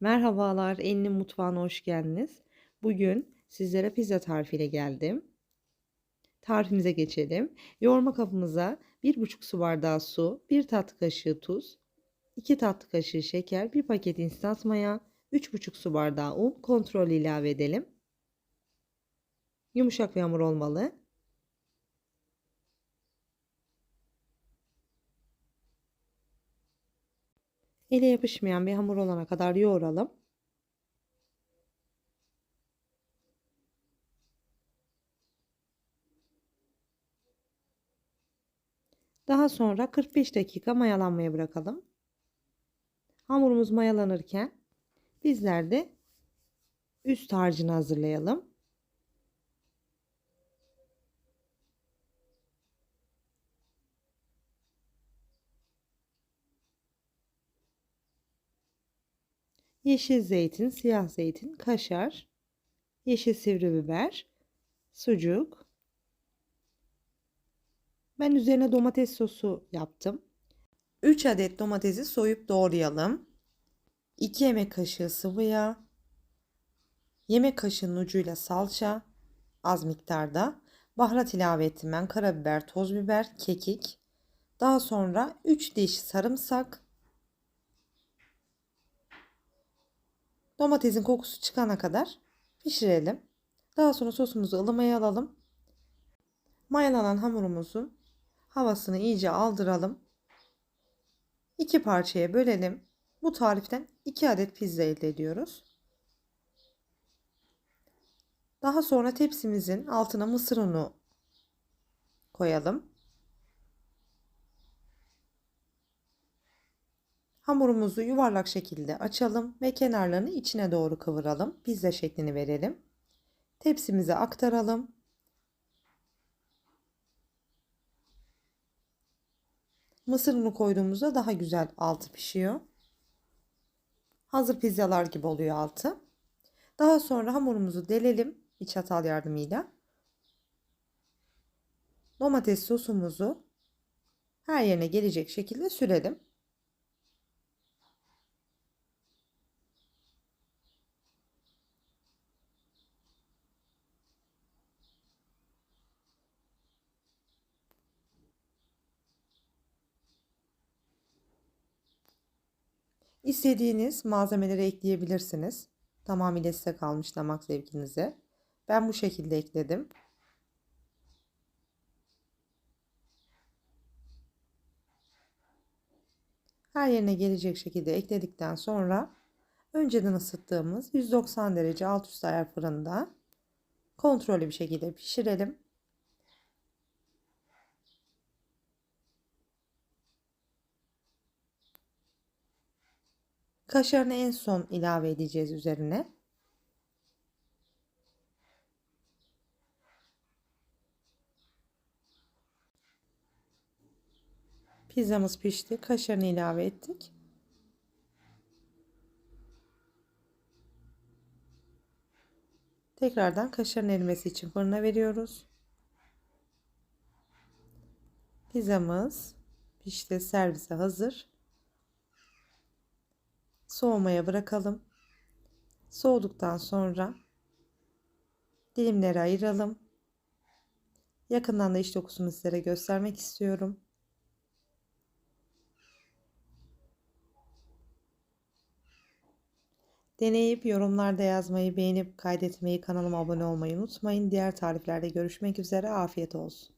Merhabalar, Enlin Mutfağı'na hoş geldiniz. Bugün sizlere pizza tarifiyle geldim. Tarifimize geçelim. Yoğurma kabımıza 1,5 su bardağı su, 1 tatlı kaşığı tuz, 2 tatlı kaşığı şeker, 1 paket instant maya, 3,5 su bardağı un kontrol ilave edelim. Yumuşak bir hamur olmalı. Ele yapışmayan bir hamur olana kadar yoğuralım. Daha sonra 45 dakika mayalanmaya bırakalım. Hamurumuz mayalanırken bizler de üst harcını hazırlayalım. Yeşil zeytin, siyah zeytin, kaşar, yeşil sivri biber, sucuk. Ben üzerine domates sosu yaptım. 3 adet domatesi soyup doğrayalım. 2 yemek kaşığı sıvı yağ, yemek kaşığının ucuyla salça, az miktarda, baharat ilave ettim ben, karabiber, toz biber, kekik. Daha sonra 3 diş sarımsak, Domatesin kokusu çıkana kadar pişirelim. Daha sonra sosumuzu ılımaya alalım. Mayalanan hamurumuzun havasını iyice aldıralım. İki parçaya bölelim. Bu tariften 2 adet pizza elde ediyoruz. Daha sonra tepsimizin altına mısır unu koyalım. Hamurumuzu yuvarlak şekilde açalım ve kenarlarını içine doğru kıvıralım. Pizza şeklini verelim. Tepsimize aktaralım. Mısır unu koyduğumuzda daha güzel altı pişiyor. Hazır pizzalar gibi oluyor altı. Daha sonra hamurumuzu delelim bir çatal yardımıyla. Domates sosumuzu her yerine gelecek şekilde sürelim. İstediğiniz malzemeleri ekleyebilirsiniz. Tamamıyla size kalmış damak zevkinize. Ben bu şekilde ekledim. Her yerine gelecek şekilde ekledikten sonra önceden ısıttığımız 190 derece alt üst ayar fırında kontrollü bir şekilde pişirelim. Kaşarını en son ilave edeceğiz üzerine. Pizzamız pişti. Kaşarını ilave ettik. Tekrardan kaşarın erimesi için fırına veriyoruz. Pizzamız pişti. Servise hazır soğumaya bırakalım. Soğuduktan sonra dilimlere ayıralım. Yakından da iç dokusunu sizlere göstermek istiyorum. Deneyip yorumlarda yazmayı, beğenip kaydetmeyi, kanalıma abone olmayı unutmayın. Diğer tariflerde görüşmek üzere. Afiyet olsun.